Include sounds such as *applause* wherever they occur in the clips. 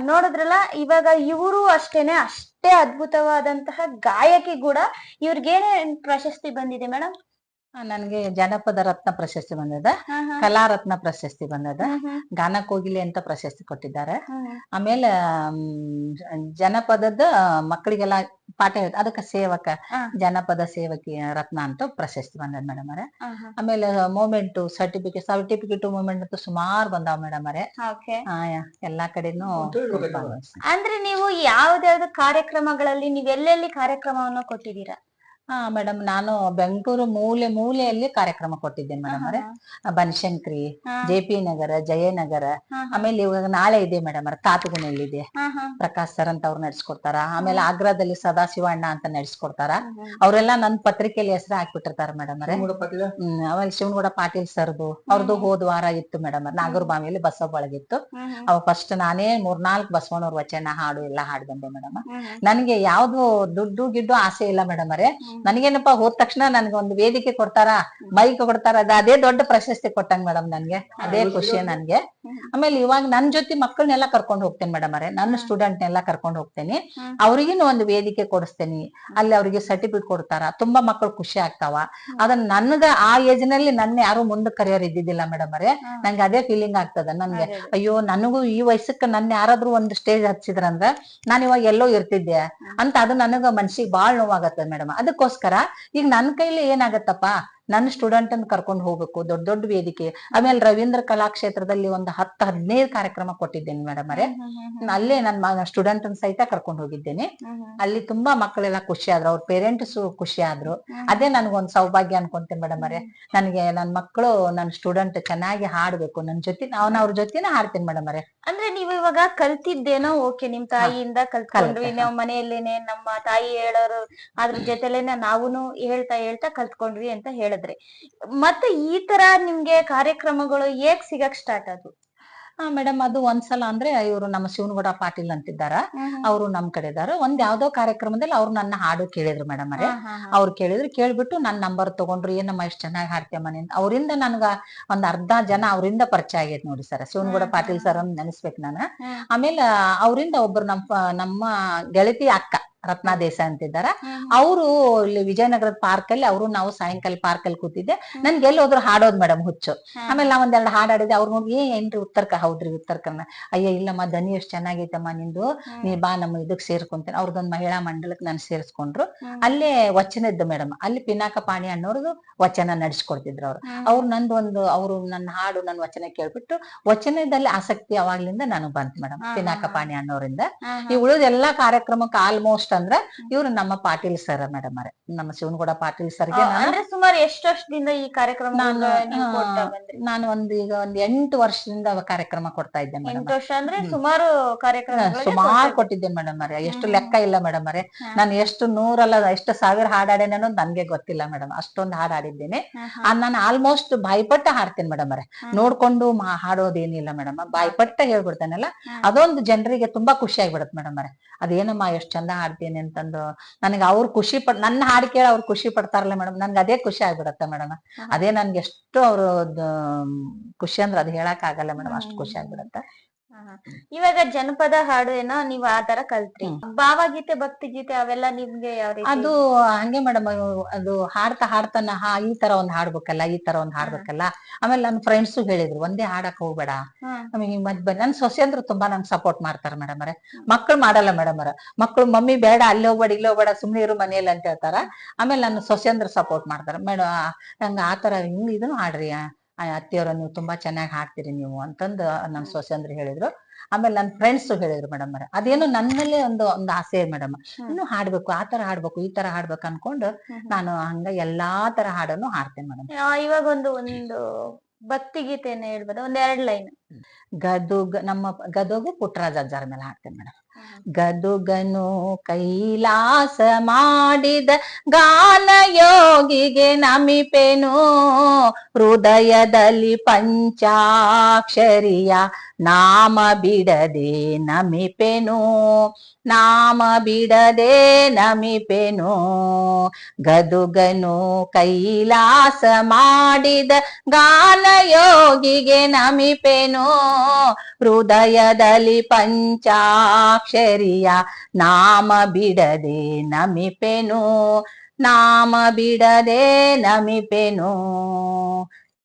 ನೋಡಿದ್ರಲ್ಲ ಇವಾಗ ಇವರು ಅಷ್ಟೇನೆ ಅಷ್ಟೇ ಅದ್ಭುತವಾದಂತಹ ಗಾಯಕಿ ಕೂಡ ಇವ್ರಿಗೇನೆ ಪ್ರಶಸ್ತಿ ಬಂದಿದೆ ಮೇಡಮ್ ನನಗೆ ಜನಪದ ರತ್ನ ಪ್ರಶಸ್ತಿ ಬಂದದ. ಕಲಾ ರತ್ನ ಪ್ರಶಸ್ತಿ ಬಂದದ. ಗಾನ ಕೋಗಿಲೆ ಅಂತ ಪ್ರಶಸ್ತಿ ಕೊಟ್ಟಿದ್ದಾರೆ. ಆಮೇಲೆ ಜನಪದದ ಮಕ್ಕಳಿಗೆಲ್ಲ ಪಾಠ ಅದಕ್ಕೆ ಸೇವಕ ಜನಪದ ಸೇವಕಿ ರತ್ನ ಅಂತ ಪ್ರಶಸ್ತಿ ಬಂದದ ಮೇಡಮ್ ಅರೆ ಆಮೇಲೆ ಮೂಮೆಂಟ್ ಸರ್ಟಿಫಿಕೇಟ್ ಸರ್ಟಿಫಿಕೇಟ್ ಮೂಮೆಂಟ್ ಅಂತ ಸುಮಾರು ಬಂದಾವ ಮೇಡಮ್ ಅರೆ ಓಕೆ. ಆ, ಎಲ್ಲಾ ಕಡೆನೂ ಅಂದ್ರೆ ನೀವು ಯಾವ್ದಾವ್ದು ಕಾರ್ಯಕ್ರಮಗಳಲ್ಲಿ ನೀವ್ ಎಲ್ಲೆಲ್ಲಿ ಕಾರ್ಯಕ್ರಮವನ್ನು ಕೊಟ್ಟಿದ್ದೀರಾ? ಹಾ ಮೇಡಮ್ ನಾನು ಬೆಂಗಳೂರು ಮೂಲೆ ಮೂಲೆಯಲ್ಲಿ ಕಾರ್ಯಕ್ರಮ ಕೊಟ್ಟಿದ್ದೇನೆ ಮೇಡಮ್ ಅವರೇ. Banashankari. J P Nagar Jayanagar. ಆಮೇಲೆ ಇವಾಗ ನಾಳೆ ಇದೆ ಮೇಡಮ್ ಅವ್ರ. ಕಾತುಗುಣಿಯಲ್ಲಿದೆ ಇದೆ. ಪ್ರಕಾಶ್ ಸರ್ ಅಂತ ಅವ್ರು ನಡೆಸ್ಕೊಡ್ತಾರ. ಆಮೇಲೆ ಆಗ್ರಾದಲ್ಲಿ ಸದಾಶಿವ ಅಣ್ಣ ಅಂತ ನಡೆಸ್ಕೊಡ್ತಾರ. ಅವರೆಲ್ಲ ನನ್ ಪತ್ರಿಕೆಯಲ್ಲಿ ಹೆಸರು ಹಾಕ್ಬಿಟ್ಟಿರ್ತಾರ ಮೇಡಮ್ ಅವರೇ. ಹ್ಮ್ ಆಮೇಲೆ ಶಿವನಗೌಡ ಪಾಟೀಲ್ ಸರ್ದು ಅವ್ರದ್ದು ಹೋದ್ ವಾರ ಇತ್ತು ಮೇಡಮ್ ನಾಗರಬಾವಿಯಲ್ಲಿ ಬಸವ ಹ್ಮ್. ಅವ ಫಸ್ಟ್ ನಾನೇ ಮೂರ್ನಾಲ್ಕು ಬಸವಣ್ಣವ್ರ ವಚನ ಹಾಡು ಎಲ್ಲ ಹಾಡ್ ಬಂದೆ ಮೇಡಮ್ ನನಗೆ ಯಾವ್ದು ದುಡ್ಡು ಗಿಡ್ಡು ಆಸೆ ಇಲ್ಲ ಮೇಡಮ್ ಅವರೇ. ನನಗೇನಪ್ಪ ಹೋದ ತಕ್ಷಣ ನನ್ಗೆ ಒಂದು ವೇದಿಕೆ ಕೊಡ್ತಾರ ಮೈಕ್ ಕೊಡ್ತಾರ ಅದ ಅದೇ ದೊಡ್ಡ ಪ್ರಶಸ್ತಿ ಕೊಟ್ಟಂಗ್ ಮೇಡಮ್ ನನ್ಗೆ ಅದೇ ಖುಷಿ ನನ್ಗೆ. ಆಮೇಲೆ ಇವಾಗ ನನ್ ಜೊತೆ ಮಕ್ಕಳನ್ನೆಲ್ಲ ಕರ್ಕೊಂಡು ಹೋಗ್ತೇನೆ ಮೇಡಮ್ ಅರೆ ನನ್ನ ಸ್ಟೂಡೆಂಟ್ ನೆಲ್ಲ ಕರ್ಕೊಂಡು ಹೋಗ್ತೇನೆ. ಹ್ಮ್. ಒಂದು ವೇದಿಕೆ ಕೊಡಿಸ್ತೇನೆ ಅಲ್ಲಿ ಅವ್ರಿಗೆ ಸರ್ಟಿಫಿಕೇಟ್ ಕೊಡ್ತಾರ ತುಂಬಾ ಮಕ್ಕಳು ಖುಷಿ ಆಗ್ತಾವ. ಅದನ್ನ ನನ್ಗ ಆ ಏಜ್ನಲ್ಲಿ ನನ್ನ ಯಾರು ಮುಂದೆ ಕರಿಯರ್ ಇದ್ದಿದ್ದಿಲ್ಲ ಮೇಡಮ್ ಅರೆ. ನಂಗೆ ಅದೇ ಫೀಲಿಂಗ್ ಆಗ್ತದ ನನ್ಗೆ. ಅಯ್ಯೋ ನನಗೂ ಈ ವಯಸ್ಸಕ್ಕೆ ನನ್ನ ಯಾರಾದ್ರೂ ಒಂದು ಸ್ಟೇಜ್ ಹಚ್ಚಿದ್ರಂದ್ರ ನಾನು ಇವಾಗ ಎಲ್ಲೋ ಇರ್ತಿದ್ದೆ ಅಂತ ಅದು ನನಗ ಮನ್ಸಿಗೆ ಬಾಳ್ ನೋವಾಗತ್ತದ ಮೇಡಮ್. ಅದಕ್ಕೋಸ್ಕರ ಈಗ ನನ್ ಕೈಲಿ ಏನಾಗತ್ತಪ್ಪ? ನನ್ನ ಸ್ಟೂಡೆಂಟ್ ಅನ್ನು ಕರ್ಕೊಂಡು ಹೋಗ್ಬೇಕು ದೊಡ್ಡ ದೊಡ್ಡ ವೇದಿಕೆ. ಆಮೇಲೆ ರವೀಂದ್ರ ಕಲಾಕ್ಷೇತ್ರದಲ್ಲಿ ಒಂದು ಹತ್ತು ಹದಿನೈದು ಕಾರ್ಯಕ್ರಮ ಕೊಟ್ಟಿದ್ದೇನೆ ಮೇಡಮ್ ಹ್ಮ್, ಅಲ್ಲೇ ನನ್ನ ಸ್ಟೂಡೆಂಟ್ ಅನ್ನು ಸಹಿತ ಕರ್ಕೊಂಡು ಹೋಗಿದ್ದೇನೆ. ಅಲ್ಲಿ ತುಂಬಾ ಮಕ್ಕಳೆಲ್ಲ ಖುಷಿ ಆದ್ರು ಅವ್ರ ಪೇರೆಂಟ್ಸ್ ಖುಷಿ ಆದ್ರು. ಅದೇ ನನ್ಗೊಂದ್ ಸೌಭಾಗ್ಯ ಅನ್ಕೊಂತೇನೆ ಮೇಡಮ್ ಅರೇ ನನಗೆ ನನ್ ಮಕ್ಕಳು ನನ್ನ ಸ್ಟೂಡೆಂಟ್ ಚೆನ್ನಾಗಿ ಹಾಡ್ಬೇಕು. ನನ್ ಜೊತೆ ನಾನು ಅವ್ರ ಜೊತೆನ ಹಾಡ್ತೀನಿ ಮೇಡಮ್ ಅರೇ ಅಂದ್ರೆ ನೀವು ಇವಾಗ ಕಲ್ತಿದ್ದೇನೋ ಓಕೆ ನಿಮ್ ತಾಯಿಯಿಂದ ಕಲ್ತ್ಕೊಂಡ್ವಿ. ನಾವ್ ನಾವು ಮನೆಯಲ್ಲೇನೆ ನಮ್ಮ ತಾಯಿ ಹೇಳೋರು ಅದ್ರ ಜೊತೆಲೇನೆ ನಾವುನು ಹೇಳ್ತಾ ಹೇಳ್ತಾ ಕಲ್ತ್ಕೊಂಡ್ವಿ ಅಂತ ಹೇಳಿದ್ರಿ ಮತ್ತೆ ಈ ತರ ನಿಮ್ಗೆ ಕಾರ್ಯಕ್ರಮಗಳು ಹೇಗ್ ಸಿಗಕ್ ಸ್ಟಾರ್ಟ್ ಆದ್ವು? ಮೇಡಮ್ ಅದು ಒಂದ್ಸಲ ಅಂದ್ರೆ ಇವರು ನಮ್ಮ ಶಿವನಗೌಡ ಪಾಟೀಲ್ ಅಂತಿದ್ದಾರ. ಅವರು ನಮ್ ಕಡೆ ಇದಾರ. ಒಂದ್ ಯಾವ್ದೋ ಕಾರ್ಯಕ್ರಮದಲ್ಲಿ ಅವ್ರು ನನ್ನ ಹಾಡು ಕೇಳಿದ್ರು ಮೇಡಮ್ ಅವರೇ. ಅವ್ರು ಕೇಳಿದ್ರು ಕೇಳ್ಬಿಟ್ಟು ನನ್ ನಂಬರ್ ತಗೊಂಡ್ರು ಏನಮ್ಮ ಇಷ್ಟ ಚೆನ್ನಾಗಿ ಹಾಡ್ತೀಯ ಮನೆ ಅವರಿಂದ ನನ್ಗ ಒಂದ್ ಅರ್ಧ ಜನ ಅವರಿಂದ ಪರಿಚಯ ಆಗೈತೆ ನೋಡಿ ಸರ್ ಶಿವನಗೌಡ ಪಾಟೀಲ್. ಸರ್ ಅಂತ ನೆನೆಸ್ಬೇಕು ನಾನು. ಆಮೇಲೆ ಅವರಿಂದ ಒಬ್ರು ನಮ್ಮ ನಮ್ಮ ಗೆಳತಿ ಅಕ್ಕ. ರತ್ನಾ ಅಂತ ಇದ್ದಾರ ಅವರು ಇಲ್ಲಿ ವಿಜಯನಗರದ ಪಾರ್ಕ್ ಅಲ್ಲಿ ಅವರು ನಾವು ಸಾಯಂಕಾಲ ಪಾರ್ಕ್ ಅಲ್ಲಿ ಕೂತಿದ್ದೆ. ನನ್ಗೆ ಎಲ್ಲಿ ಹೋದ್ರು ಹಾಡೋದ್ ಮೇಡಮ್ ಹುಚ್ಚು. ಆಮೇಲೆ ನಾವ್ ಒಂದೆರಡು ಹಾಡ್ ಹಾಡಿದೆ ಅವ್ರು ನೋಡಿ ಏ ಏನ್ರಿ ಉತ್ತರ್ಕ ಹೌದ್ರಿ ಉತ್ತರ್ಕನ. ಅಯ್ಯ ಇಲ್ಲಮ್ಮ ದನಿ ಎಷ್ಟು ಚೆನ್ನಾಗೈತಮ್ಮ ನಿಂದು. ನೀ ಬಾ ನಮ್ಮ ಇದಕ್ ಸೇರ್ಕೊಂತೇನೆ. ಅವ್ರದ್ದೊಂದು ಮಹಿಳಾ ಮಂಡಲಕ್ಕೆ ನಾನು ಸೇರಿಸ್ಕೊಂಡ್ರು. ಅಲ್ಲೇ ವಚನ ಇದ್ದ ಮೇಡಮ್ ಅಲ್ಲಿ ಪಿನಾಕ ಪಾಣಿ ಅನ್ನೋರ್ದು ವಚನ ನಡೆಸ್ಕೊಡ್ತಿದ್ರು ಅವ್ರು. ಅವ್ರು ನಂದು ಒಂದು ಅವರು ನನ್ನ ಹಾಡು ನನ್ನ ವಚನ ಕೇಳ್ಬಿಟ್ಟು ವಚನದಲ್ಲಿ ಆಸಕ್ತಿ ಅವಾಗ್ಲಿಂದ ನಾನು ಬಂತು ಮೇಡಮ್ ಪಿನಾಕ ಪಾಣಿ ಅನ್ನೋರಿಂದ. ಈ ಉಳಿದ ಎಲ್ಲಾ ಕಾರ್ಯಕ್ರಮಕ್ಕೆ ಆಲ್ಮೋಸ್ಟ್ ಅಂದ್ರ ಇವ್ರು ನಮ್ಮ ಪಾಟೀಲ್ ಸರ್ ಮೇಡಮ್ ಅವರೇ. ನಮ್ಮ ಶಿವನಗೌಡ ಪಾಟೀಲ್ ಸರ್ಗೆ ನಾನು ಅಂದ್ರೆ ಸುಮಾರು ಎಷ್ಟು ವರ್ಷದಿಂದ ಈ ಕಾರ್ಯಕ್ರಮ ನಾನು ಒಂದು ಈಗ ಒಂದ್ ಎಂಟು ವರ್ಷದಿಂದ ಕಾರ್ಯಕ್ರಮ ಕೊಡ್ತಾ ಇದ್ದೆ ಮೇಡಮ್ ಎಂಟು ವರ್ಷ ಅಂದ್ರೆ ಸುಮಾರು ಕಾರ್ಯಕ್ರಮ ಸುಮಾರು ಕೊಟ್ಟಿದ್ದೇನೆ ಮೇಡಮ್ ಅವರೇ. ಎಷ್ಟು ಲೆಕ್ಕ ಇಲ್ಲ ಮೇಡಮ್ ಅವರೇ. ನಾನು ಎಷ್ಟು ನೂರಲ್ಲ ಎಷ್ಟು ಸಾವಿರ ಹಾಡಾಡೇನೆ ಅನ್ನೋದು ನನ್ಗೆ ಗೊತ್ತಿಲ್ಲ ಮೇಡಮ್ ಅಷ್ಟೊಂದು ಹಾಡ್ ಹಾಡಿದ್ದೇನೆ. ನಾನು ಆಲ್ಮೋಸ್ಟ್ ಬಾಯ್ಪಟ್ಟ ಹಾಡ್ತೇನೆ ಮೇಡಮ್ ಅವರೇ. ನೋಡ್ಕೊಂಡು ಹಾಡೋದೇನಿಲ್ಲ ಮೇಡಮ್ ಬಾಯ್ಪಟ್ಟ ಹೇಳ್ಬಿಡ್ತಾನಲ್ಲ ಅದೊಂದು ಜನರಿಗೆ ತುಂಬಾ ಖುಷಿ ಆಗ್ಬಿಡುತ್ತೆ ಮೇಡಮ್ ಅವರೇ. ಅದೇನಮ್ಮ ಎಷ್ಟು ಚಂದ ಹಾಡ್ತೀನಿ ಅಂತಂದು ನನಗೆ ಅವ್ರು ಖುಷಿ ಪಡ್ ನನ್ನ ಹಾಡು ಕೇಳಿ ಅವ್ರು ಖುಷಿ ಪಡ್ತಾರಲ್ಲ ಮೇಡಮ್ ನನ್ಗೆ ಅದೇ ಖುಷಿ ಆಗ್ಬಿಡತ್ತೆ ಮೇಡಮ್. ಅದೇ ನನ್ಗೆ ಎಷ್ಟು ಅವ್ರು ಖುಷಿ ಅಂದ್ರೆ ಅದು ಹೇಳಕ್ ಆಗಲ್ಲ ಮೇಡಮ್ ಅಷ್ಟು ಖುಷಿ ಆಗ್ಬಿಡತ್ತೆ. ಇವಾಗ ಜನಪದ ಹಾಡು ಏನೋ ನೀವ್ ಆ ತರ ಕಲ್ತ್ರಿ. ಭಾವಗೀತೆ ಭಕ್ತಿ ಗೀತೆ ಅವೆಲ್ಲ ನಿಮ್ಗೆ ಯಾವ ರೀತಿ? ಅದು ಹಂಗೆ ಮೇಡಮ್ ಅದು ಹಾಡ್ತಾ ಹಾಡ್ತಾನ ಹಾ ಈ ತರ ಒಂದ್ ಹಾಡ್ಬೇಕಲ್ಲ ಈ ತರ ಒಂದ್ ಹಾಡ್ಬೇಕಲ್ಲ. ಆಮೇಲೆ ನನ್ನ ಫ್ರೆಂಡ್ಸ್ ಹೇಳಿದ್ರು ಒಂದೇ ಹಾಡಕ್ ಹೋಗ್ಬೇಡ. ನಮಗೆ ಬನ್ನಿ ನನ್ ಸೊಸೆ ಅಂದ್ರೆ ತುಂಬಾ ನಂಗೆ ಸಪೋರ್ಟ್ ಮಾಡ್ತಾರ ಮೇಡಮ್ ಅವರೇ. ಮಕ್ಳು ಮಾಡಲ್ಲ ಮೇಡಮ್ ಅರ ಮಕ್ಳು ಮಮ್ಮಿ ಬೇಡ ಅಲ್ಲಿ ಹೋಗ್ಬೇಡ ಇಲ್ಲಿ ಹೋಗ್ಬೇಡ ಸುಮ್ನೆ ಇರು ಮನೇಲಿ ಅಂತ ಹೇಳ್ತಾರ. ಆಮೇಲೆ ನನ್ನ ಸೊಸೆ ಅಂದ್ರೆ ಸಪೋರ್ಟ್ ಮಾಡ್ತಾರ. ಮೇಡಮ್ ಆ ಆತರ ಹಿಂಗ್ ಇದನ್ನು ಹಾಡ್ರಿ ಆ, ಅತ್ತಿಯವರ ನೀವು ತುಂಬಾ ಚೆನ್ನಾಗಿ ಹಾಕ್ತೀರಿ ನೀವು ಅಂತಂದು ನನ್ನ ಸೊಸೆ ಅಂದ್ರೆ ಹೇಳಿದ್ರು. ಆಮೇಲೆ ನನ್ನ ಫ್ರೆಂಡ್ಸ್ ಹೇಳಿದ್ರು ಮೇಡಮ್ ಅವರೇ. ಅದೇನು ನನ್ನಲ್ಲೇ ಒಂದು ಒಂದು ಆಸೆ ಮೇಡಮ್ ಇನ್ನು ಹಾಡ್ಬೇಕು ಆ ತರ ಹಾಡ್ಬೇಕು ಈ ತರ ಹಾಡ್ಬೇಕು ಅನ್ಕೊಂಡು ನಾನು ಹಂಗ ಎಲ್ಲಾ ತರ ಹಾಡನ್ನು ಹಾಡ್ತೇನೆ ಮೇಡಮ್ ಇವಾಗ ಒಂದು ಒಂದು ಭಕ್ತಿ ಗೀತೆಯನ್ನ ಹೇಳ್ಬೋದು. ಒಂದ್ ಎರಡ್ ಲೈನ್. ಗದುಗ ನಮ್ಮ ಗದಗು ಪುಟ್ಟರಾಜ ಅಜ್ಜಾರ ಮೇಲೆ ಹಾಡ್ತೇನೆ ಮೇಡಮ್ ಗದುಗನು ಕೈಲಾಸ ಮಾಡಿದ ಗಾನ ಯೋಗಿಗೆ ನಮಿಪೆನು. ಹೃದಯದಲ್ಲಿ ಪಂಚಾಕ್ಷರಿಯ ನಾಮ ಬಿಡದೆ ನಮಿಪೆನು. ನಾಮ ಬಿಡದೆ ನಮಿಪೆನು. ಗದುಗನು ಕೈಲಾಸ ಮಾಡಿದ ಗಾನ ಯೋಗಿಗೆ ನಮಿಪೆನು. ಹೃದಯದಲ್ಲಿ ಪಂಚಾಕ್ಷರಿಯ ನಾಮ ಬಿಡದೆ ನಮಿಪೆನು. ನಾಮ ಬಿಡದೆ ನಮಿಪೆನು.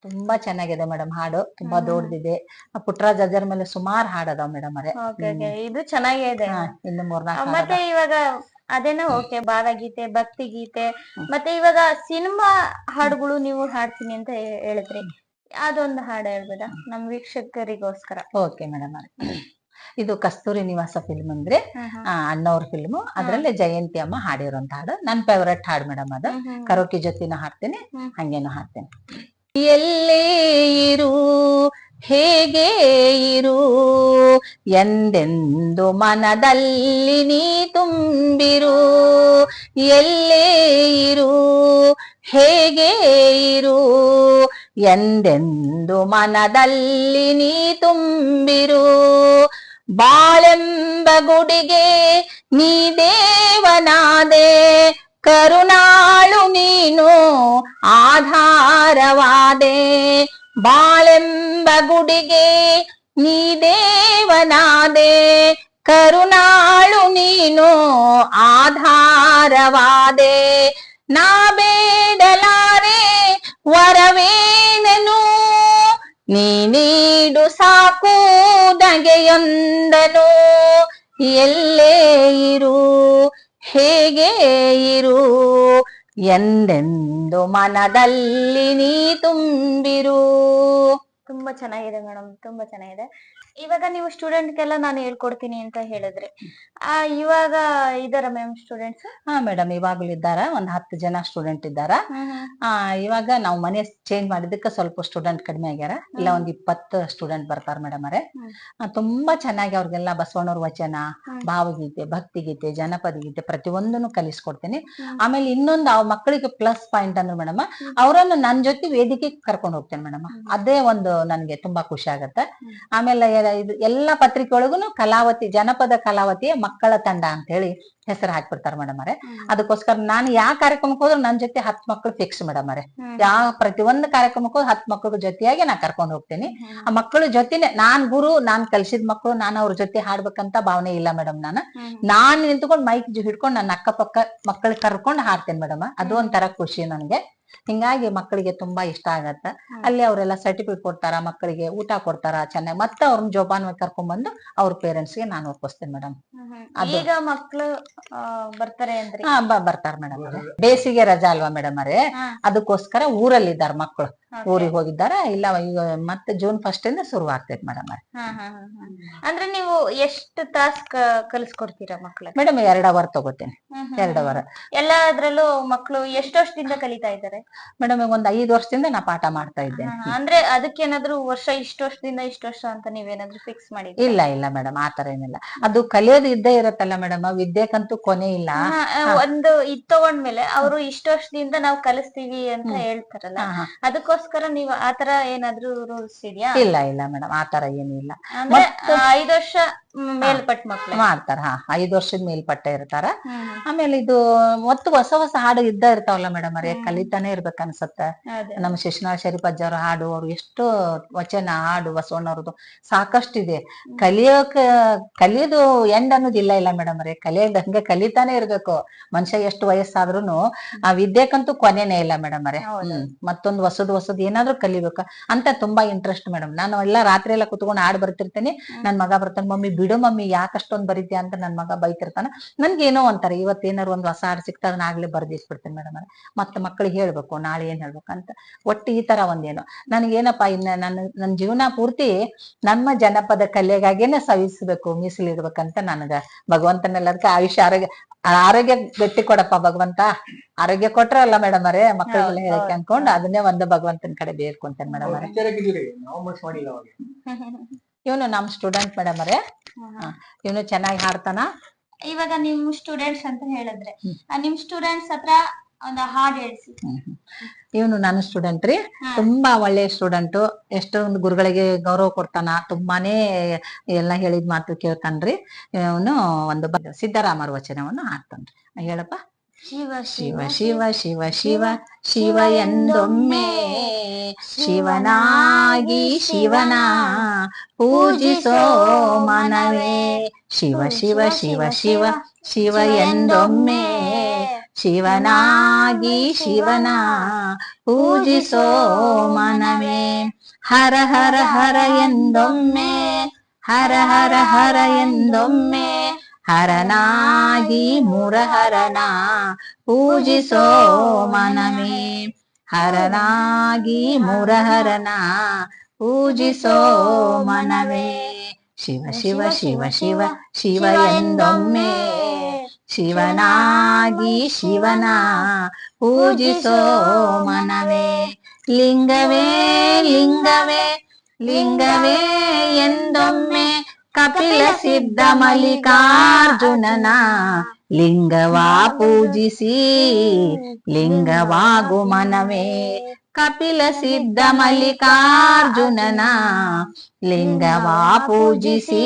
ತುಂಬಾ ಚೆನ್ನಾಗಿದೆ ಮೇಡಮ್ ಹಾಡು ತುಂಬಾ. ದೊಡ್ಡದಿದೆ. ಪುಟ್ರಾಜ್ ಅಜರ್ ಮೇಲೆ ಸುಮಾರು ಹಾಡದಾವ್ ಮೇಡಮ್ ಅರೆ ಇದು okay. ಇದು ಚೆನ್ನಾಗಿದೆ. ಇನ್ನು ಮೂರ್ನಾಲ್ಕು ಮತ್ತೆ ಇವಾಗ ಅದೇನೋ ಓಕೆ ಭಾವಗೀತೆ ಭಕ್ತಿ ಗೀತೆ ಮತ್ತೆ ಇವಾಗ ಸಿನಿಮಾ ಹಾಡುಗಳು ನೀವು ಹಾಡ್ತೀನಿ ಅಂತ ಹೇಳಿದ್ರಿ ಅದೊಂದು ಹಾಡು ಹೇಳ್ಬೋದಾ? ನಮ್ ವೀಕ್ಷಕರಿಗೋಸ್ಕರ. ಓಕೆ ಮೇಡಮ್ *clears throat* ಇದು ಕಸ್ತೂರಿ ನಿವಾಸ ಫಿಲ್ಮ್ ಅಂದ್ರೆ ಅಣ್ಣವ್ರ ಫಿಲ್ಮ್ ಅದ್ರಲ್ಲಿ ಜಯಂತಿ ಅಮ್ಮ ಹಾಡಿರೋಂತ ಹಾಡು. ನನ್ ಫೇವರೆಟ್ ಹಾಡು ಮೇಡಮ್ ಅದು. ಕರೋಕಿ ಜೊತೆನೂ ಹಾಡ್ತೀನಿ. ಹಂಗೇನು ಹಾಡ್ತೀನಿ. ಎಲ್ಲೇ ಇರು? ಹೇಗೆ ಇರು? ಎಂದೆಂದು ಮನದಲ್ಲಿ ನೀ ತುಂಬಿರು? ಎಲ್ಲೇ ಇರು? ಹೇಗೆ ಇರು? ಎಂದೆಂದು ಮನದಲ್ಲಿ ನೀ ತುಂಬಿರು? ಬಾಳೆಂಬ ಗುಡಿಗೆ ನೀ ಆಧಾರವಾದೆ ಬಾಳೆಂಬ ಗುಡಿಗೆ ನೀ ದೇವನಾದೆ ಕರುಣಾಳು ನೀನು ಆಧಾರವಾದೆ. ನಾ ಬೇಡಲಾರೆ ವರವೇನನು? ನೀ ನೀಡು ಸಾಕು ನಗೆಯೊಂದನು ಎಲ್ಲೇ ಇರು, ಹೇಗೆ ಇರು? ಎಂದೆಂದು ಮನದಲ್ಲಿ ನೀ ತುಂಬಿರು. ತುಂಬಾ ಚೆನ್ನಾಗಿದೆ ಮೇಡಮ್ ತುಂಬಾ ಚೆನ್ನಾಗಿದೆ. ಇವಾಗ ನೀವು ಸ್ಟೂಡೆಂಟ್ಗೆಲ್ಲ ನಾನು ಹೇಳ್ಕೊಡ್ತೀನಿ ಅಂತ ಹೇಳಿದ್ರೆ. ಆ ಇವಾಗ ಇದಾರ ಮ್ಯಾಮ್ ಸ್ಟೂಡೆಂಟ್ಸ್ ಹಾ ಮೇಡಮ್ ಇವಾಗ್ಲೂ ಇದ್ದಾರ? ಒಂದ್ ಹತ್ತು ಜನ ಸ್ಟೂಡೆಂಟ್ ಇದ್ದಾರ? ಆ ಇವಾಗ ನಾವು ಮನೆ ಚೇಂಜ್ ಮಾಡಿದಕ್ಕೆ ಸ್ವಲ್ಪ ಸ್ಟೂಡೆಂಟ್ ಕಡಿಮೆ ಆಗ್ಯಾರ. ಇಲ್ಲ ಒಂದ್ ಇಪ್ಪತ್ತು ಸ್ಟೂಡೆಂಟ್ ಬರ್ತಾರ ಮೇಡಮ್ ಅವರೇ. ತುಂಬಾ ಚೆನ್ನಾಗಿ ಅವ್ರಿಗೆಲ್ಲ ಬಸವಣ್ಣವ್ರ ವಚನ. ಭಾವಗೀತೆ ಭಕ್ತಿಗೀತೆ ಜನಪದ ಗೀತೆ ಪ್ರತಿಯೊಂದನ್ನು ಕಲಿಸ್ಕೊಡ್ತೀನಿ. ಆಮೇಲೆ ಇನ್ನೊಂದು ಆ ಮಕ್ಕಳಿಗೆ ಪ್ಲಸ್ ಪಾಯಿಂಟ್ ಅಂದ್ರೆ ಮೇಡಮ್ ಅವರನ್ನು ನನ್ನ ಜೊತೆ ವೇದಿಕೆ ಕರ್ಕೊಂಡು ಹೋಗ್ತೇನೆ ಮೇಡಮ್ ಅದೇ ಒಂದು ನನ್ಗೆ ತುಂಬಾ ಖುಷಿ ಆಗತ್ತೆ. ಆಮೇಲೆ ಇದು ಎಲ್ಲಾ ಪತ್ರಿಕೆ ಒಳಗುನು ಕಲಾವತಿ ಜನಪದ ಕಲಾವತಿಯ ಮಕ್ಕಳ ತಂಡ ಅಂತ ಹೇಳಿ ಹೆಸರು ಹಾಕ್ಬಿಡ್ತಾರ ಮೇಡಮ್ ಅರೆ ಅದಕ್ಕೋಸ್ಕರ ನಾನು ಯಾವ ಕಾರ್ಯಕ್ರಮಕ್ಕೆ ಹೋದ್ರು ನನ್ ಜೊತೆ ಹತ್ ಮಕ್ಕಳು ಫಿಕ್ಸ್ ಮೇಡಮ್ ಅರೆ ಯಾವ ಪ್ರತಿಯೊಂದು ಕಾರ್ಯಕ್ರಮಕ್ಕೂ ಹತ್ ಮಕ್ಕಳ ಜೊತೆಯಾಗಿ ನಾ ಕರ್ಕೊಂಡು ಹೋಗ್ತೇನೆ. ಆ ಮಕ್ಕಳ ಜೊತೆನೆ ನಾನ್ ಗುರು ನಾನ್ ಕಲ್ಸಿದ ಮಕ್ಕಳು ನಾನು ಅವ್ರ ಜೊತೆ ಹಾಡ್ಬೇಕಂತ ಭಾವನೆ ಇಲ್ಲ ಮೇಡಮ್ ನಾನು. ನಾನ್ ನಿಂತ್ಕೊಂಡು ಮೈಕ್ ಹಿಡ್ಕೊಂಡು ನನ್ನ ಅಕ್ಕಪಕ್ಕ ಮಕ್ಕಳ ಕರ್ಕೊಂಡು ಹಾಡ್ತೇನೆ ಮೇಡಮ್ ಅದು ಒಂಥರ ಖುಷಿ ನನ್ಗೆ. ಹಿಂಗಾಗಿ ಮಕ್ಕಳಿಗೆ ತುಂಬಾ ಇಷ್ಟ ಆಗತ್ತ. ಅಲ್ಲಿ ಅವರೆಲ್ಲ ಸರ್ಟಿಫಿಕೇಟ್ ಕೊಡ್ತಾರ ಮಕ್ಕಳಿಗೆ ಊಟ ಕೊಡ್ತಾರ ಚೆನ್ನಾಗಿ ಮತ್ತೆ ಅವ್ರನ್ನ ಜೋಪಾನ ಕರ್ಕೊಂಡ್ ಬಂದು ಅವ್ರ ಪೇರೆಂಟ್ಸ್ಗೆ ನಾನು ಒಪ್ಪಿಸ್ತೇನೆ ಮೇಡಮ್ ಈಗ ಮಕ್ಳು ಆ, ಬರ್ತಾರೆ ಅಂದ್ರೆ? ಹಾ ಬರ್ತಾರ ಮೇಡಮ್ ಬೇಸಿಗೆ ರಜಾ ಅಲ್ವಾ ಮೇಡಮ್ ಅರೇ ಅದಕ್ಕೋಸ್ಕರ ಊರಲ್ಲಿ ಇದ್ದಾರ ಮಕ್ಕಳು. ಊರಿಗೆ ಹೋಗಿದ್ದಾರ? ಇಲ್ಲ ಈಗ ಮತ್ತೆ ಜೂನ್ ಫಸ್ಟ್ ಇಂದ ಶುರು ಆಗ್ತೈತೆ ಮೇಡಮ್. ಅಂದ್ರೆ ನೀವು ಎಷ್ಟು ತಾಸ್ ಕಲಿಸ್ಕೊಡ್ತೀರಾ ಮಕ್ಳು ಮೇಡಮ್ ಎರಡ್ ಅವರ್ ತಗೋತೇನೆ. ಎರಡ್ ಅವರ್ ಎಲ್ಲದ್ರಲ್ಲೂ ಮಕ್ಳು ಎಷ್ಟು ವರ್ಷದಿಂದ ಕಲಿತಾ ಇದ್ದಾರೆ? ಮೇಡಮ್ ಈಗ ಒಂದು ಐದು ವರ್ಷದಿಂದ ನಾ ಪಾಠ ಮಾಡ್ತಾ ಇದ್ದೇನೆ. ಅಂದ್ರೆ ಅದಕ್ಕೇನಾದ್ರೂ ವರ್ಷ ಇಷ್ಟು ವರ್ಷದಿಂದ ಇಷ್ಟು ವರ್ಷ ಅಂತ ನೀವೇನಾದ್ರೂ ಫಿಕ್ಸ್ ಮಾಡಿ ಇಲ್ಲ ಇಲ್ಲ ಮೇಡಮ್ ಆತರ ಏನಿಲ್ಲ. ಅದು ಕಲಿಯೋದು ಇದ್ದೇ ಇರತ್ತಲ್ಲ ಮೇಡಮ್ ವಿದ್ಯೆಕಂತೂ ಕೊನೆ ಇಲ್ಲ. ಒಂದು ಇದ್ ತಗೊಂಡ್ಮೇಲೆ ಅವರು ಇಷ್ಟು ವರ್ಷದಿಂದ ನಾವು ಕಲಿಸ್ತೀವಿ ಅಂತ ಹೇಳ್ತಾರಲ್ಲ ಹಾ. ಅದಕ್ಕೋಸ್ಕರ ನೀವು ಆತರ ಏನಾದ್ರೂ ರೂಲ್ಸ್ ಇದೆಯಾ? ಇಲ್ಲ ಇಲ್ಲ ಮೇಡಮ್ ಆತರ ಏನಿಲ್ಲ ಇಲ್ಲ. ಐದು ವರ್ಷ ಮೇಲ್ಪಟ್ಟ ಮಕ್ಳು. ಮಾಡ್ತಾರ ಹಾ. ಐದ್ ವರ್ಷದ ಮೇಲ್ಪಟ್ಟ ಇರ್ತಾರ. ಆಮೇಲೆ ಇದು ಮತ್ತು ಹೊಸ ಹೊಸ ಹಾಡು ಇದ್ದ ಇರ್ತಾವಲ್ಲ ಮೇಡಮ್ ಅವ್ರೆ ಕಲಿತಾನೆ ಇರ್ಬೇಕ ಅನ್ಸತ್ತ. ನಮ್ಮ ಶಿಶುನಾಳ ಶರೀಫ್ ಅಜ್ಜ ಅವ್ರ ಹಾಡು ಅವ್ರು ಎಷ್ಟು ವಚನ ಹಾಡು ಬಸವಣ್ಣವ್ರದ್ದು ಸಾಕಷ್ಟಿದೆ. ಕಲಿಯೋಕ ಕಲಿಯೋದು ಎಂಡ್ ಅನ್ನೋದಿಲ್ಲ ಇಲ್ಲ ಮೇಡಮ್ ಅವ್ರೆ. ಕಲಿಯೋದ್ ಹಂಗೆ ಕಲಿತಾನೆ ಇರ್ಬೇಕು. ಮನುಷ್ಯ ಎಷ್ಟು ವಯಸ್ಸಾದ್ರೂನು ಆ ವಿದ್ಯೆಕ್ಕಂತೂ ಕೊನೆನೇ ಇಲ್ಲ ಮೇಡಮ್ ಅವ್ರೆ. ಹ್ಮ್. ಮತ್ತೊಂದು ಹೊಸದ್ ಹೊಸದ್ ಏನಾದ್ರೂ ಕಲಿಬೇಕು. ಅಂತ ತುಂಬಾ ಇಂಟ್ರೆಸ್ಟ್ ಮೇಡಮ್ ನಾನು ಎಲ್ಲಾ ರಾತ್ರಿ ಎಲ್ಲ ಕುತ್ಕೊಂಡು ಹಾಡ್ ಬರ್ತಿರ್ತೇನೆ. ನನ್ ಮಗ ಬರ್ತಾನೆ ಮಮ್ಮಿ ಬಿಡು ಮಮ್ಮಿ ಯಾಕೆ ಅಷ್ಟೊಂದ್ ಬರೀತ್ಯಾ ಅಂತ ನನ್ ಮಗ ಬೈತಿರ್ತಾನ. ನನ್ಗೆ ಏನೋ ಒಂಥರ ಇವತ್ತೇನಾರು ಒಂದು ಹೊಸ ಹಾಡು ಸಿಕ್ತ ಅದನ್ನ ಆಗ್ಲೇ ಬರ್ದಿಸ್ಬಿಡ್ತೀನಿ ಮೇಡಮ್ ಮತ್ತೆ ಮಕ್ಳಿಗೆ ಹೇಳ್ಬೇಕು ನಾಳೆ ಏನ್ ಹೇಳ್ಬೇಕು ಅಂತ. ಒಟ್ಟು ಈ ತರ ಒಂದೇನೋ. ನನಗೇನಪ್ಪ ಇನ್ನ ನನ್ನ ನನ್ನ ಜೀವನ ಪೂರ್ತಿ ನಮ್ಮ ಜನಪದ ಕಲೆಗಾಗೇನೆ ಸವಿಸ್ಬೇಕು ಮೀಸಲಿಡ್ಬೇಕಂತ ನನಗ ಭಗವಂತನೆಲ್ಲದಕ್ಕೆ ಆಯುಷ್ಯ ಆರೋಗ್ಯ ಆರೋಗ್ಯ ಗಟ್ಟಿ ಕೊಡಪ್ಪ ಭಗವಂತ. ಆರೋಗ್ಯ ಕೊಟ್ರಲ್ಲ ಮೇಡಮ್ ಅರೆ ಮಕ್ಕಳಿಗೆಲ್ಲ ಹೇಳಕ್ಕೆ. ಅನ್ಕೊಂಡು ಅದನ್ನೇ ಒಂದು ಭಗವಂತನ ಕಡೆ ಬೇಡ್ಕೊಂತೇನೆ ಮೇಡಮ್ ಅವರೇ. ಇವನು ನಮ್ ಸ್ಟೂಡೆಂಟ್ ಮೇಡಮ್ ಅರೇ ಇವನು ಚೆನ್ನಾಗಿ ಹಾಡ್ತಾನ. ಇವಾಗ ನಿಮ್ ಸ್ಟೂಡೆಂಟ್ಸ್ ಅಂತ ಹೇಳಿದ್ರೆ. ಆ ನಿಮ್ ಸ್ಟೂಡೆಂಟ್ಸ್ ಹತ್ರ ಒಂದು ಹಾಡ್ ಹೇಳ್ಸಿ. ಇವನು ನನ್ನ ಸ್ಟೂಡೆಂಟ್ ರೀ. ತುಂಬಾ ಒಳ್ಳೆ ಸ್ಟೂಡೆಂಟ್ ಎಷ್ಟೊಂದು ಗುರುಗಳಿಗೆ ಗೌರವ ಕೊಡ್ತಾನ. ತುಂಬಾನೇ ಎಲ್ಲ ಹೇಳಿದ್ ಮಾತು ಕೇಳ್ತಾನ್ರಿ. ಇವನು ಒಂದು ಸಿದ್ದರಾಮರ ವಚನವನ್ನು ಹಾಡ್ತಾನ್ರಿ. ಹೇಳಪ್ಪ. ಶಿವ ಶಿವ ಶಿವ ಶಿವ ಶಿವ ಶಿವ ಎಂದೊಮ್ಮೆ ಶಿವನಾಗಿ ಶಿವನ ಪೂಜಿಸೋ ಮನವೇ ಶಿವ ಶಿವ ಶಿವ ಶಿವ ಶಿವ ಎಂದೊಮ್ಮೆ ಶಿವನಾಗಿ ಶಿವನ ಪೂಜಿಸೋ ಮನವೇ ಹರ ಹರ ಹರ ಎಂದೊಮ್ಮೆ ಹರ ಹರ ಹರ ಎಂದೊಮ್ಮೆ ಹರನಾಗಿ ಮುರಹರನ, ಪೂಜಿಸೋ ಮನವೇ. ಹರನಾಗಿ ಮುರಹರನ, ಪೂಜಿಸೋ ಮನವೇ. ಶಿವ ಶಿವ ಶಿವ ಶಿವ ಶಿವ ಎಂದೊಮ್ಮೆ. ಶಿವನಾಗಿ ಶಿವನ ಪೂಜಿಸೋ ಮನವೇ. ಲಿಂಗವೇ ಲಿಂಗವೇ ಲಿಂಗವೇ ಎಂದೊಮ್ಮೆ. ಕಪಿಲ ಸಿದ್ಧ ಮಲ್ಲಿಕಾರ್ಜುನನ ಲಿಂಗವಾ ಪೂಜಿಸಿ ಲಿಂಗವಾಗು ಮನವೇ ಕಪಿಲ ಸಿದ್ಧ ಮಲ್ಲಿಕಾರ್ಜುನನ ಲಿಂಗವಾ ಪೂಜಿಸಿ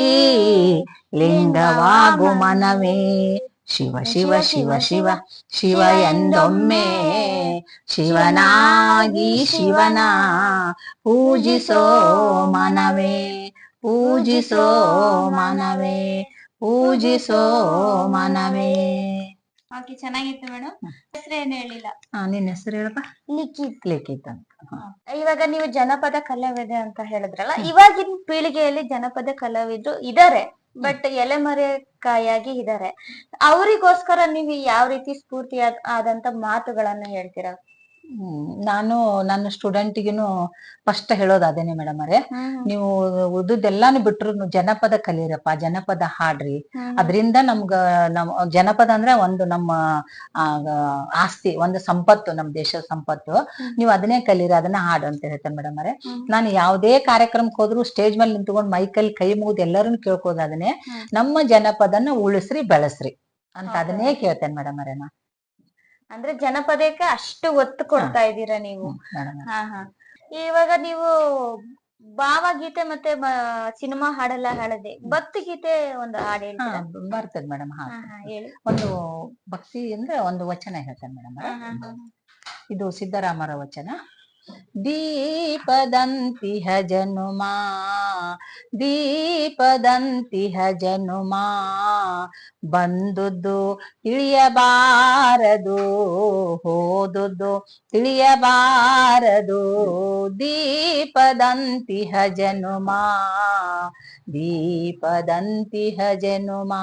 ಲಿಂಗವಾಗು ಮನವೇ ಶಿವ ಶಿವ ಶಿವ ಶಿವ ಶಿವ ಎಂದೊಮ್ಮೆ ಶಿವನಾಗಿ ಶಿವನ ಪೂಜಿಸೋ ಮನವೇ ಪೂಜಿಸೋ ಮನವೇ ಪೂಜಿಸೋ ಮನವೇ. ಓಕೆ ಚೆನ್ನಾಗಿತ್ತು ಮೇಡಮ್. ಹೆಸರು ಏನು ಹೇಳಿಲ್ಲ? ಹಾ ನಿನ್ ಹೆಸರು ಹೇಳಪ್ಪ. ಲಿಖಿತ್. ಲಿಖಿತ್ ಅಂತ. ಇವಾಗ ನೀವು ಜನಪದ ಕಲಾವಿದೆ ಅಂತ ಹೇಳಿದ್ರಲ್ಲ ಇವಾಗಿನ ಪೀಳಿಗೆಯಲ್ಲಿ ಜನಪದ ಕಲಾವಿದ್ರು ಇದಾರೆ ಬಟ್ ಎಲೆಮರೆಕಾಯಾಗಿ ಇದಾರೆ. ಅವರಿಗೋಸ್ಕರ ನೀವು ಯಾವ ರೀತಿ ಸ್ಫೂರ್ತಿ ಆದಂತ ಮಾತುಗಳನ್ನ ಹೇಳ್ತೀರಾ? ನಾನು ನನ್ನ ಸ್ಟೂಡೆಂಟ್ಗಿನು ಫಸ್ಟ್ ಹೇಳೋದು ಅದೇನೆ ಮೇಡಮ್ ಅವರೇ. ನೀವು ಉದ್ದುದೆಲ್ಲಾನು ಬಿಟ್ರು ಜನಪದ ಕಲೀರಪ್ಪ ಜನಪದ ಹಾಡ್ರಿ. ಅದರಿಂದ ನಮ್ಗ ನಮ್ ಜನಪದ ಅಂದ್ರೆ ಒಂದು ನಮ್ಮ ಆಸ್ತಿ ಒಂದು ಸಂಪತ್ತು ನಮ್ ದೇಶದ ಸಂಪತ್ತು. ನೀವು ಅದನ್ನೇ ಕಲೀರಿ ಅದನ್ನ ಹಾಡು ಅಂತ ಹೇಳ್ತೇನೆ ಮೇಡಮ್ ಹ್ಮ್. ನಾನು ಯಾವುದೇ ಕಾರ್ಯಕ್ರಮಕ್ಕೆ ಹೋದ್ರು ಸ್ಟೇಜ್ ಮೇಲೆ ನಿಂತ್ಕೊಂಡು ಮೈಕಲ್ಲಿ ಕೈ ಮುಗಿದು ಎಲ್ಲರನ್ನು ಕೇಳ್ಕೋದು ಅದನ್ನೇ ನಮ್ಮ ಜನಪದನ ಉಳಿಸ್ರಿ ಬೆಳೆಸ್ರಿ ಅಂತ ಅದನ್ನೇ ಕೇಳ್ತೇನೆ ಮೇಡಮ್ ಅರೆ ನಾ ಅಂದ್ರೆ ಜನಪದಕ್ಕೆ ಅಷ್ಟು ಒತ್ತು ಕೊಡ್ತಾ ಇದ್ದೀರಾ ನೀವು? ಹಾ ಹಾ. ಇವಾಗ ನೀವು ಭಾವಗೀತೆ ಮತ್ತೆ ಸಿನಿಮಾ ಹಾಡೆಲ್ಲ ಹಾಡದೆ ಭಕ್ತಿ ಗೀತೆ ಒಂದು ಹಾಡು ಹೇಳ್ತೀರಾ? ಬರ್ತದೆ ಮೇಡಮ್ ಹಾ ಹೇಳಿ. ಒಂದು ಭಕ್ತಿ ಅಂದ್ರೆ ಒಂದು ವಚನ ಹೇಳ್ತಾರೆ ಮೇಡಮ್ ಇದು ಸಿದ್ದರಾಮರ ವಚನ. ದೀಪದಂತಿಹ ಜನುಮಾ ದೀಪದಂತಿಹ ಜನುಮಾ ಬಂದುದು ತಿಳಿಯಬಾರದು ಹೋದುದು ತಿಳಿಯಬಾರದು. ದೀಪದಂತಿಹ ಜನುಮಾ ದೀಪದಂತಿಹ ಜನುಮಾ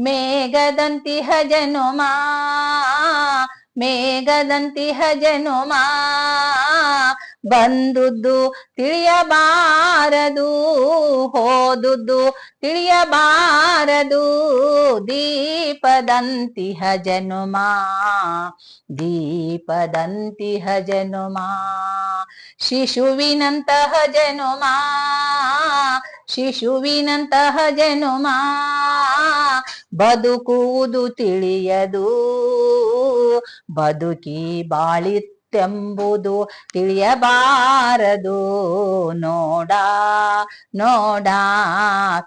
ಮೇಘದಂತಿಹ ಜನುಮಾ ಮೇಘದಂತಿಹ ಜನುಮ ಬಂದುದು ತಿಳಿಯಬಾರದು, ಹೋದುದು ತಿಳಿಯಬಾರದು ದೀಪದಂತಿಹ ಜನುಮ ದೀಪದಂತಿಹ ಜನುಮ ಶಿಶುವಿನಂತಹ ಜನುಮಾ ಶಿಶುವಿನಂತಹ ಜನುಮ ಬದುಕುವುದು ತಿಳಿಯದು ಬದುಕಿ ಬಾಳಿತ್ತೆಂಬುದು ತಿಳಿಯಬಾರದು. ನೋಡ ನೋಡ,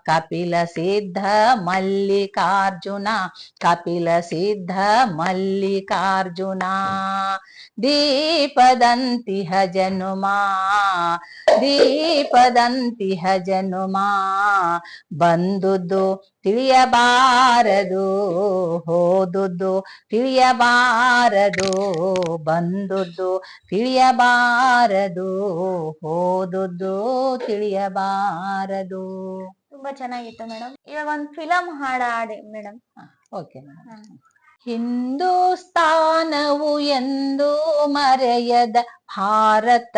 ಕಪಿಲ ಸಿದ್ಧ ಮಲ್ಲಿಕಾರ್ಜುನ, ಕಪಿಲ ಸಿದ್ಧ ಮಲ್ಲಿಕಾರ್ಜುನ. ದೀಪದಂತಿಹ ಜನುಮಾ ದೀಪದಂತಿಹ ಜನುಮಾ. ಬಂದುದು ತಿಳಿಯಬಾರದು ಹೋದುದು ತಿಳಿಯಬಾರದು ಬಂದುದು ತಿಳಿಯಬಾರದು ಹೋದುದು ತಿಳಿಯಬಾರದು. ತುಂಬಾ ಚೆನ್ನಾಗಿತ್ತು ಮೇಡಮ್. ಇವಾಗ ಒಂದು ಫಿಲಂ ಹಾಡ ಮೇಡಮ್. ಓಕೆ ಹಿಂದೂಸ್ತಾನವು ಎಂದು ಮರೆಯದ ಭಾರತ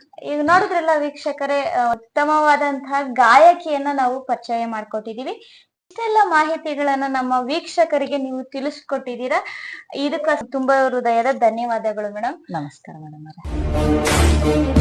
ಈಗ ನೋಡಿದ್ರಲ್ಲ ವೀಕ್ಷಕರೇ ಉತ್ತಮವಾದಂತಹ ಗಾಯಕಿಯನ್ನ ನಾವು ಪರಿಚಯ ಮಾಡ್ಕೊಟ್ಟಿದೀವಿ. ಇಷ್ಟೆಲ್ಲ ಮಾಹಿತಿಗಳನ್ನ ನಮ್ಮ ವೀಕ್ಷಕರಿಗೆ ನೀವು ತಿಳಿಸ್ಕೊಟ್ಟಿದ್ದೀರಾ ಇದಕ್ಕ ತುಂಬಾ ಹೃದಯದ ಧನ್ಯವಾದಗಳು ಮೇಡಮ್ ನಮಸ್ಕಾರ ಮೇಡಮ್